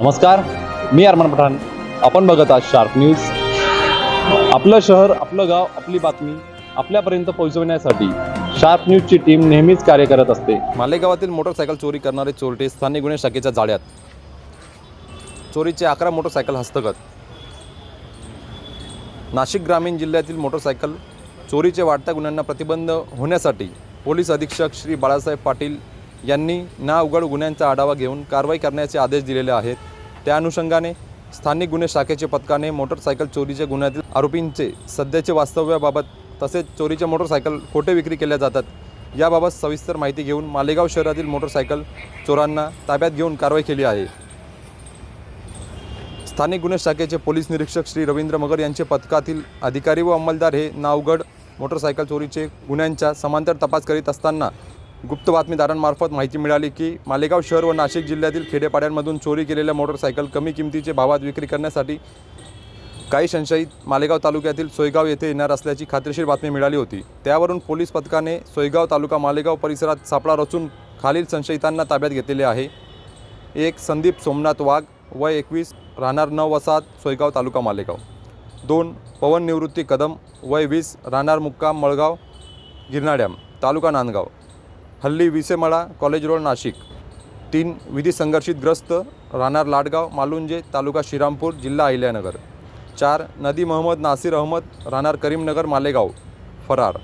नमस्कार मी अरमान पठाण. आपण बघत आहात शार्प न्यूज आपलं शहर आपलं गाव आपली बातमी आपल्यापर्यंत पोहोचवण्यासाठी शार्प न्यूजची टीम नेहमीच कार्य करत असते. मालेगावातील मोटरसायकल चोरी करणारे चोरटे स्थानिक गुन्हे शाखेच्या जाळ्यात. चोरीचे अकरा मोटरसायकल हस्तगत. नाशिक ग्रामीण जिल्ह्यातील मोटरसायकल चोरीच्या वाढत्या गुन्ह्यांना प्रतिबंध होण्यासाठी पोलीस अधीक्षक श्री बाळासाहेब पाटील यांनी ना उघड गुन्ह्यांचा आढावा घेऊन कारवाई करण्याचे आदेश दिलेले आहेत. त्या अनुषंगाने स्थानिक गुन्हे शाखेचे पथकाने मोटरसायकल चोरीच्या गुन्ह्यातील आरोपींचे सध्याचे वास्तव्याबाबत तसेच चोरीच्या मोटरसायकल कोठे विक्री केल्या जातात. याबाबत सविस्तर माहिती घेऊन मालेगाव शहरातील मोटरसायकल चोरांना ताब्यात घेऊन कारवाई केली आहे. स्थानिक गुन्हे शाखेचे पोलीस निरीक्षक श्री रवींद्र मगर यांचे पथकातील अधिकारी व अंमलदार हे नावगड मोटरसायकल चोरीचे गुन्ह्यांचा समांतर तपास करीत असताना गुप्त बातमीदारांमार्फत माहिती मिळाली की मालेगाव शहर व नाशिक जिल्ह्यातील खेडेपाड्यांमधून चोरी केलेल्या मोटरसायकल कमी किमतीचे भावात विक्री करण्यासाठी काही संशयित मालेगाव तालुक्यातील सोयगाव येथे येणार असल्याची खात्रीशीर बातमी मिळाली होती. त्यावरून पोलीस पथकाने सोयगाव तालुका मालेगाव परिसरात सापळा रचून खालील संशयितांना ताब्यात घेतलेले आहे. एक संदीप सोमनाथ वाघ वय एकवीस राहणार नव वसाहत सोयगाव तालुका मालेगाव. दोन पवन निवृत्ती कदम वय वीस राहणार मुक्काम मळगाव गिरनाड्याम तालुका नांदगाव. हल्ली विसेमळा कॉलेज रोड नाशिक. तीन विधी संघर्षितग्रस्त राहणार लाडगाव मालुंजे तालुका श्रीरामपूर जिल्हा अहिल्यानगर. चार नदी मोहम्मद नासिर अहमद राहणार करीमनगर मालेगाव. फरार.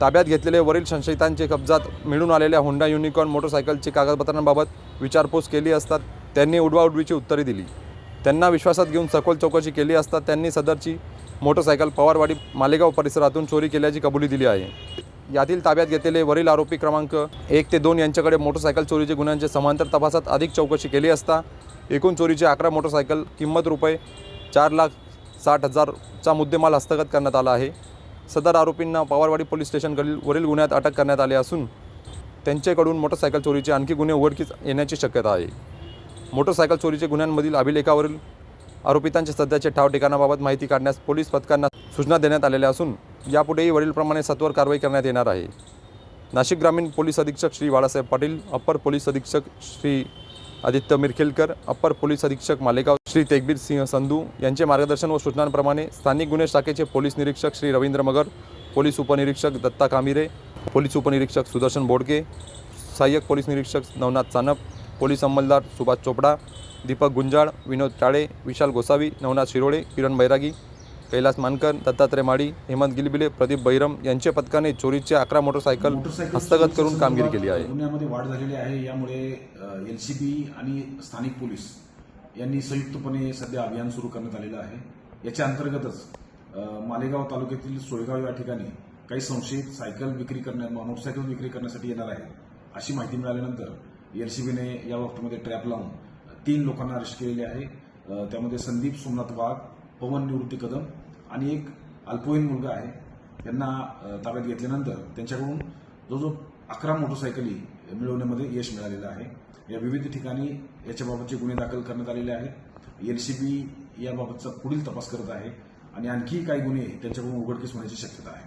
ताब्यात घेतलेले वरील संशयितांचे कब्जात मिळून आलेल्या होंडा युनिकॉर्न मोटरसायकलची कागदपत्रांबाबत विचारपूस केली असता त्यांनी उडवाउडवीची उत्तरे दिली. त्यांना विश्वासात घेऊन सखोल चौकशी केली असता त्यांनी सदरची मोटरसायकल पवारवाडी मालेगाव परिसरातून चोरी केल्याची कबुली दिली आहे. यातील ताब्यात घेतलेले वरील आरोपी क्रमांक एक ते दोन यांच्याकडे मोटरसायकल चोरीचे गुन्ह्यांचे समांतर तपासात अधिक चौकशी केली असता एकूण चोरीचे अकरा मोटरसायकल किंमत रुपये चार लाख साठ हजारचा मुद्देमाल हस्तगत करण्यात आला आहे. सदर आरोपींना पवारवाडी पोलीस स्टेशनकडील वरील गुन्ह्यात अटक करण्यात आली असून त्यांच्याकडून मोटरसायकल चोरीचे आणखी गुन्हे उघडकीस येण्याची शक्यता आहे. मोटरसायकल चोरीचे गुन्ह्यांमधील अभिलेखावरील आरोपितांच्या सध्याचे ठाव ठिकाणाबाबत माहिती काढण्यास पोलीस पथकांना सूचना देण्यात आलेल्या असून यापुढेही वडीलप्रमाणे सत्वर कारवाई करण्यात येणार आहे. नाशिक ग्रामीण पोलीस अधीक्षक श्री बाळासाहेब पाटील अप्पर पोलीस अधीक्षक श्री आदित्य मिरखेलकर अप्पर पोलीस अधीक्षक मालेगाव श्री तेगबीर सिंह संधू यांचे मार्गदर्शन व सूचनांप्रमाणे स्थानिक गुन्हे शाखेचे पोलीस निरीक्षक श्री रवींद्र मगर पोलीस उपनिरीक्षक दत्ता कामिरे पोलीस उपनिरीक्षक सुदर्शन बोडके सहाय्यक पोलीस निरीक्षक नवनाथ चानप पोलीस अंमलदार सुभाष चोपडा दीपक गुंजाळ विनोद टाळे विशाल गोसावी नवनाथ शिरोळे किरण बैरागी कैलास मानकर दत्तात्रय माडी हेमंत गिलबिले प्रदीप बैरम यांच्या पथकाने चोरीचे अकरा मोटरसायकल हस्तगत करून कामगिरी केली आहे. गुन्ह्यामध्ये वाढ झालेली आहे. यामुळे एल सी बी आणि स्थानिक पोलीस यांनी संयुक्तपणे सध्या अभियान सुरू करण्यात आलेलं आहे. याच्या अंतर्गतच मालेगाव तालुक्यातील सोयगाव या ठिकाणी काही संशयित सायकल विक्री करण्या मोटरसायकल विक्री करण्यासाठी येणार आहे अशी माहिती मिळाल्यानंतर एलसीबीने या बाबतीमध्ये ट्रॅप लावून तीन लोकांना अरेस्ट केलेले आहे. त्यामध्ये संदीप सोमनाथ वाघ पवन निवृत्ती कदम आणि एक अल्पवयीन मुलगा आहे. त्यांना ताब्यात घेतल्यानंतर त्यांच्याकडून जवळजवळ अकरा मोटरसायकली मिळवण्यामध्ये यश मिळालेलं आहे. या विविध ठिकाणी याच्याबाबतचे गुन्हे दाखल करण्यात आलेले आहेत. एन सी बी याबाबतचा पुढील तपास करत आहे आणि आणखी काही गुन्हे त्यांच्याकडून उघडकीस होण्याची शक्यता आहे.